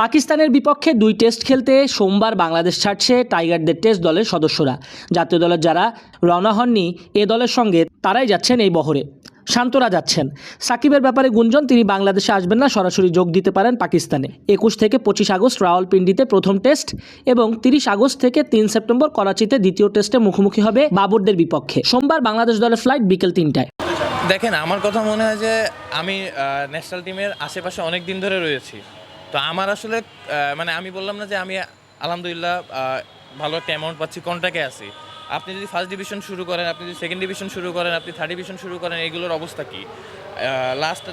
পাকিস্তানের বিপক্ষে দুই টেস্ট খেলতে সোমবার বাংলাদেশ ছাড়ছে টাইগারদের টেস্ট দলের সদস্যরা। জাতীয় দলের যারা রওনা হননি, এ দলের সঙ্গে তারাই যাচ্ছেন এই বহরে। শান্তরা যাচ্ছেন। সাকিবের ব্যাপারে গুঞ্জন, তিনি বাংলাদেশে আসবেন না, সরাসরি যোগ দিতে পারেন পাকিস্তানে। একুশ থেকে পঁচিশ আগস্ট রাওয়ালপিন্ডিতে প্রথম টেস্ট এবং তিরিশ আগস্ট থেকে তিন সেপ্টেম্বর করাচিতে দ্বিতীয় টেস্টে মুখোমুখি হবে বাবরদের বিপক্ষে। সোমবার বাংলাদেশ দলের ফ্লাইট বিকেল তিনটায়। দেখেন, আমার কথা মনে হয় যে আমি ন্যাশনাল টিমের আশেপাশে অনেক দিন ধরে রয়েছি। তো আমার আসলে মানে আমি বললাম না যে আমি আলহামদুলিল্লাহ ভালো একটা অ্যামাউন্ট পাচ্ছি কন্ট্যাক্টে আছি। আপনি যদি ফার্স্ট ডিভিশন শুরু করেন, আপনি যদি সেকেন্ড ডিভিশন শুরু করেন, আপনি থার্ড ডিভিশন শুরু করেন, এগুলোর অবস্থা কী? লাস্ট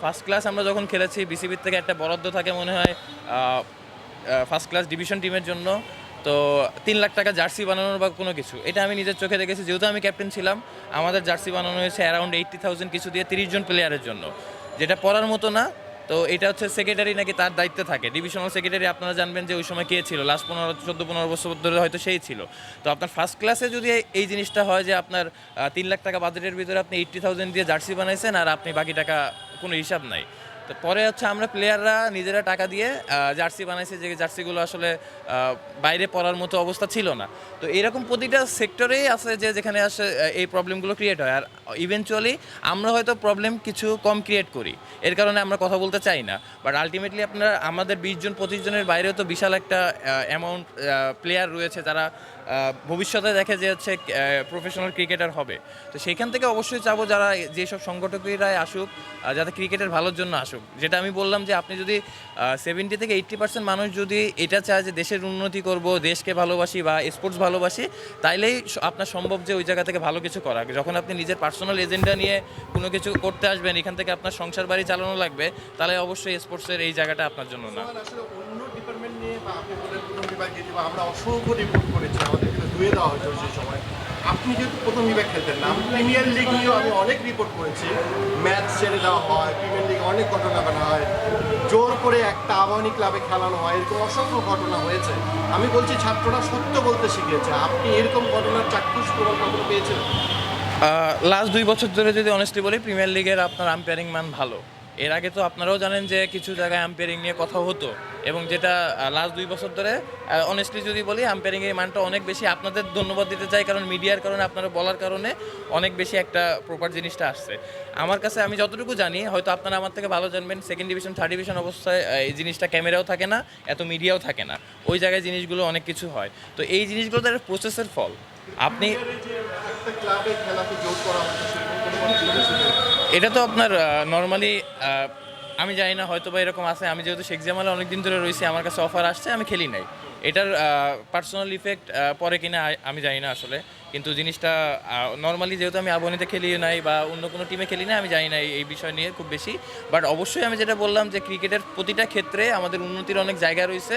ফার্স্ট ক্লাস আমরা যখন খেলেছি বিসিবির থেকে একটা বরাদ্দ থাকে মনে হয় ফার্স্ট ক্লাস ডিভিশন টিমের জন্য। তো তিন লাখ টাকা জার্সি বানানোর বা কোনো কিছু, এটা আমি নিজের চোখে দেখেছি। যেহেতু আমি ক্যাপ্টেন ছিলাম, আমাদের জার্সি বানানো হয়েছে অ্যারাউন্ড এইট্টি থাউজেন্ড কিছু দিয়ে তিরিশ জন প্লেয়ারের জন্য। যেটা পড়ার মতো না তো এটা হচ্ছে সেক্রেটারি নাকি তার দায়িত্ব থাকে। ডিভিশনাল সেক্রেটারি আপনারা জানবেন যে ওই সময় কে ছিল? লাস্ট পনেরো, চোদ্দ, পনেরো বছর ধরে হয়তো সেই ছিল। তো আপনার ফার্স্ট ক্লাসে যদি এই জিনিসটা হয় যে আপনার তিন লাখ টাকা বাজেটের ভিতরে আপনি এইট্টি থাউজেন্ড দিয়ে জার্সি বানাইছেন আর আপনি বাকি টাকা কোনো হিসাব নাই। তো পরে হচ্ছে আমরা প্লেয়াররা নিজেরা টাকা দিয়ে জার্সি বানাইছি যে জার্সিগুলো আসলে বাইরে পড়ার মতো অবস্থা ছিল না। তো এরকম প্রতিটা সেক্টরেই আছে যে যেখানে আসে এই প্রবলেমগুলো ক্রিয়েট হয়। আর ইভেনচুয়ালি আমরা হয়তো প্রবলেম কিছু কম ক্রিয়েট করি। এর কারণে আমরা কথা বলতে চাই না। বাট আলটিমেটলি আপনার আমাদের বিশ জন, পঁচিশ জনের বাইরেও তো বিশাল একটা অ্যামাউন্ট প্লেয়ার রয়েছে যারা ভবিষ্যতে দেখে যে হচ্ছে প্রফেশনাল ক্রিকেটার হবে। তো সেখান থেকে অবশ্যই চাবো যারা যেসব সংগঠকেরাই আসুক যাতে ক্রিকেটের ভালোর জন্য আসুক। যেটা আমি বললাম যে আপনি যদি সেভেন্টি থেকে এইট্টি পার্সেন্ট মানুষ যদি এটা চায় যে দেশের উন্নতি করব, দেশকে ভালোবাসি বা স্পোর্টস ভালোবাসি, তাইলেই আপনার সম্ভব যে ওই জায়গা থেকে ভালো কিছু করা যখন আপনি নিজের পার্সোনাল এজেন্ডা নিয়ে কোনো কিছু করতে আসবেন, এখান থেকে আপনার সংসার বাড়ি চালানো লাগবে, তাহলে অবশ্যই স্পোর্টসের এই জায়গাটা আপনার জন্য না আমার আসলে অন্য ডিপার্টমেন্ট নিয়ে বা আপনি আমরা অসংখ্য রিপোর্ট করেছি আমাদেরকে ধুয়ে দেওয়া হয়েছিল সেই সময়। আপনি যেহেতু প্রথম বিভাগ খেলতেন না, প্রিমিয়ার লিগ নিয়েও আমি অনেক রিপোর্ট করেছি। ম্যাচ ছেড়ে দেওয়া হয়, প্রিমিয়ার লিগে অনেক ঘটনা ঘটা হয়। জোর করে একটা আবাহনী ক্লাবে খেলানো হয়, এরকম অসংখ্য ঘটনা হয়েছে। আমি বলছি, ছাত্ররা সত্য বলতে শিখেছে। আপনি এরকম ঘটনার চাক্ষুষ প্রমাণ পেয়েছেন? লাস্ট দুই বছর ধরে যদি অনেস্টলি বলি, প্রিমিয়ার লিগের আপনার আম্পায়ারিং মান ভালো। এর আগে তো আপনারাও জানেন যে কিছু জায়গায় আম্পায়ারিং নিয়ে কথা হতো এবং যেটা লাস্ট দুই বছর ধরে অনেস্টলি যদি বলি আম্পায়ারিং এর মানটা অনেক বেশি আপনাদের ধন্যবাদ দিতে চাই, কারণ মিডিয়ার কারণে, আপনারা বলার কারণে অনেক বেশি একটা প্রপার জিনিসটা আসছে। আমার কাছে আমি যতটুকু জানি, হয়তো আপনারা আমার থেকে ভালো জানবেন সেকেন্ড ডিভিশন থার্ড ডিভিশন অবস্থায় এই জিনিসটা ক্যামেরাও থাকে না, এত মিডিয়াও থাকে না। ওই জায়গায় জিনিসগুলো অনেক কিছু হয়। তো এই জিনিসগুলো তার প্রসেসের ফল। আপনি ক্লাবে খেলাকে জোর করা এটা তো আপনার নর্মালি আমি জানি না হয়তো বা এরকম আছে। আমি যেহেতু শেখ জামালে অনেক দিন ধরে রয়েছি, আমার কাছে অফার আসছে, আমি খেলি নাই। এটার পার্সোনাল ইফেক্ট পরে কিনা আমি জানি না আসলে। কিন্তু জিনিসটা নর্মালি যেহেতু আমি আবহানিতে খেলি নাই বা অন্য কোনো টিমে খেলি না আমি জানি না এই বিষয় নিয়ে খুব বেশি। বাট অবশ্যই আমি যেটা বললাম যে ক্রিকেটের প্রতিটা ক্ষেত্রে আমাদের উন্নতির অনেক জায়গা রয়েছে।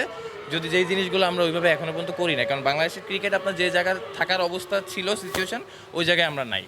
যদি যেই জিনিসগুলো আমরা ওইভাবে এখনও পর্যন্ত করি না কারণ বাংলাদেশের ক্রিকেট আপনার যে জায়গায় থাকার অবস্থা ছিল সিচুয়েশন ওই জায়গায় আমরা নাই।